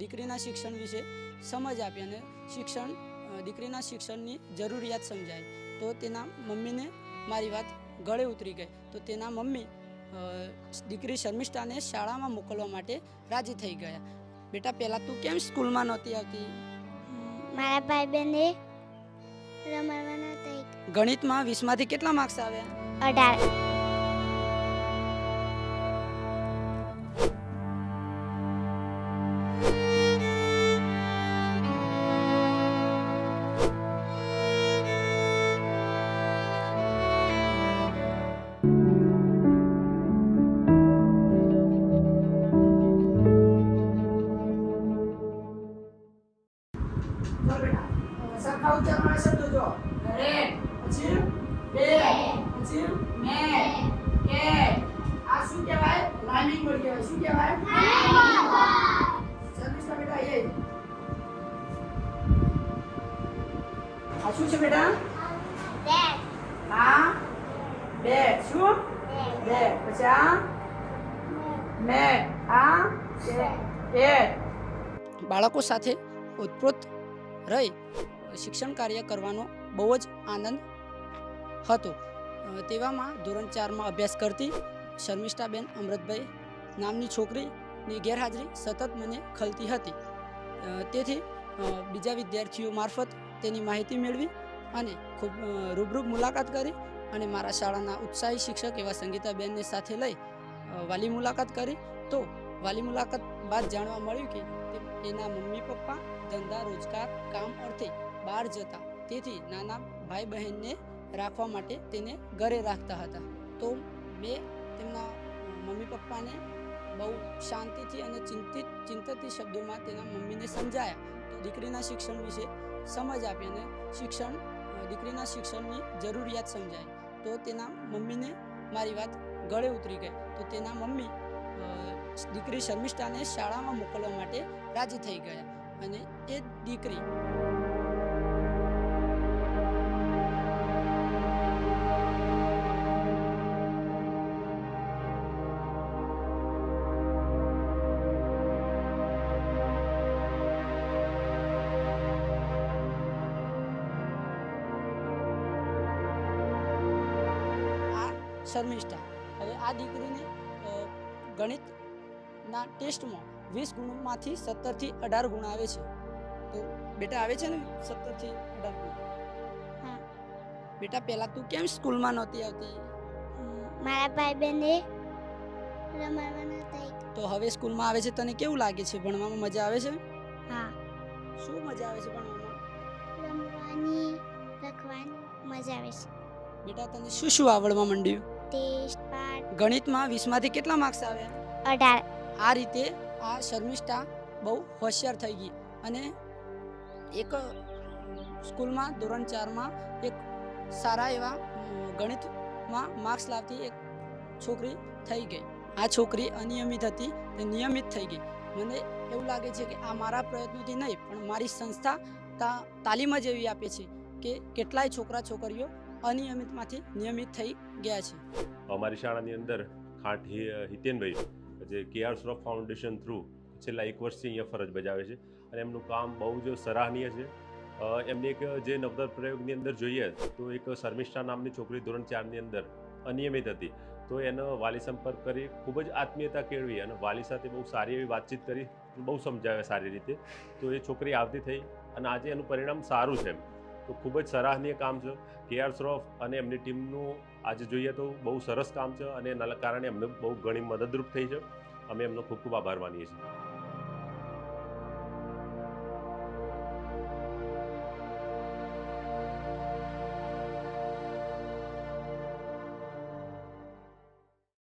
દીકરીના શિક્ષણ વિશે સમજ આપી અને શિક્ષણ દીકરીના શિક્ષણની જરૂરિયાત સમજાય. તો તેના મમ્મીને મારી વાત ગળે ઉતરી ગઈ. તો તેના મમ્મી દીકરી શર્મિષ્ઠાને શાળામાં મોકલવા માટે રાજી થઈ ગયા. બેટા પહેલાં તું કેમ સ્કૂલમાં નહોતી આવતી? મારા ભાઈ બહેને રમાડવાના ગણિતમાં વીસમાંથી કેટલા માર્ક્સ આવ્યા? અઢાર. સરખા ઉચ્ચારવાળા શબ્દો જો રેડ પછી બે પછી મે કે આ શું કહેવાય લાઇનિંગ વર્ડ કહેવાય શું કહેવાય શર્મિષ્ઠા બેટા એ આ શું છે બેટા આ બે શું બે પછી આ મે આ એ બાળકો સાથે ઉત્પ્રોત રહી શિક્ષણ કાર્ય કરવાનો બહુ જ આનંદ હતો. તેવામાં ધોરણ ચારમાં અભ્યાસ કરતી શર્મિષ્ઠાબેન અમૃતભાઈ નામની છોકરીની ગેરહાજરી સતત મને ખલતી હતી. તેથી બીજા વિદ્યાર્થીઓ મારફત તેની માહિતી મેળવી અને ખૂબ રૂબરૂ મુલાકાત કરી અને મારા શાળાના ઉત્સાહી શિક્ષક એવા સંગીતાબેનને સાથે લઈ વાલી મુલાકાત કરી. તો વાલી મુલાકાત બાદ જાણવા મળ્યું કે તેના મમ્મી પપ્પા ધંધા, રોજગાર, કામ અર્થે બહાર જતા. તેથી નાના ભાઈ બહેનને રાખવા માટે તેને ઘરે રાખતા હતા. તો મેં તેમના મમ્મી પપ્પાને બહુ શાંતિથી અને ચિંતિત ચિંતિત શબ્દોમાં તેના મમ્મીને સમજાયા. તો દીકરીના શિક્ષણ વિશે સમજ આપી અને શિક્ષણ, દીકરીના શિક્ષણની જરૂરિયાત સમજાય તો તેના મમ્મીને મારી વાત ગળે ઉતરી ગઈ. તો તેના મમ્મી દીકરી શર્મિષ્ઠાને શાળામાં મોકલવા માટે રાજી થઈ ગયા અને એ દીકરી શર્મિષ્ઠા. હવે આ દીકરીને ગણિતના ટેસ્ટમાં વીસ ગુણમાંથી સત્તરથી અઢાર ગુણ આવે છે. તો બેટા આવે છે ને? સત્તરથી અઢાર ગુણ. હા. બેટા પહેલાં તું કેમ સ્કૂલમાં નહોતી આવતી? મારા ભાઈ બહેને તો હવે સ્કૂલમાં આવે છે તને કેવું લાગે છે? ભણવામાં મજા આવે છે? હા. શું મજા આવે છે ભણવામાં? રમવાની લખવાની મજા આવે છે. બેટા તને શું શું આવડવા માંડ્યું? ટેસ્ટ ગણિતમાં વીસમાંથી કેટલા માર્ક્સ આવ્યા અઢાર. આ રીતે આ શર્મિષ્ઠા બહુ હોશિયાર થઈ ગઈ અને એક સ્કૂલમાં ધોરણ ચારમાં એક સારા એવા ગણિતમાં માર્ક્સ લાવતી એક છોકરી થઈ ગઈ. આ છોકરી અનિયમિત હતી તે નિયમિત થઈ ગઈ. મને એવું લાગે છે કે આ મારા પ્રયત્નોથી નહીં પણ મારી સંસ્થા તાલીમ જ એવી આપે છે કે કેટલાય છોકરા છોકરીઓ અનિયમિતમાંથી નિયમિત થઈ ગયા છે. અમારી શાળાની અંદર ખાંટ હિતેનભાઈ, જે કેઆર શ્રોફ ફાઉન્ડેશન થ્રુ છેલ્લા એક વર્ષથી અહીંયા ફરજ બજાવે છે. અને એમનું કામ બહુ જ સરાહનીય છે. એમની એક જે નવદર પ્રયોગની અંદર જોઈએ તો એક શર્મિષ્ઠા નામની છોકરી ધોરણ ચારની અંદર અનિયમિત હતી. તો એનો વાલી સંપર્ક કરી, ખૂબ જ આત્મીયતા કેળવી અને વાલી સાથે બહુ સારી એવી વાતચીત કરી, બહુ સમજાવ્યા સારી રીતે. તો એ છોકરી આવતી થઈ અને આજે એનું પરિણામ સારું છે તો ખૂબ જ સરાહનીય કામ છે. કેઆર શ્રોફ અને એમની ટીમનું આજે જોઈએ તો બહુ સરસ કામ છે અને એના કારણે અમને બહુ ઘણી મદદરૂપ થઈ છે. અમે એમનો ખૂબ ખૂબ આભાર માનીએ છીએ.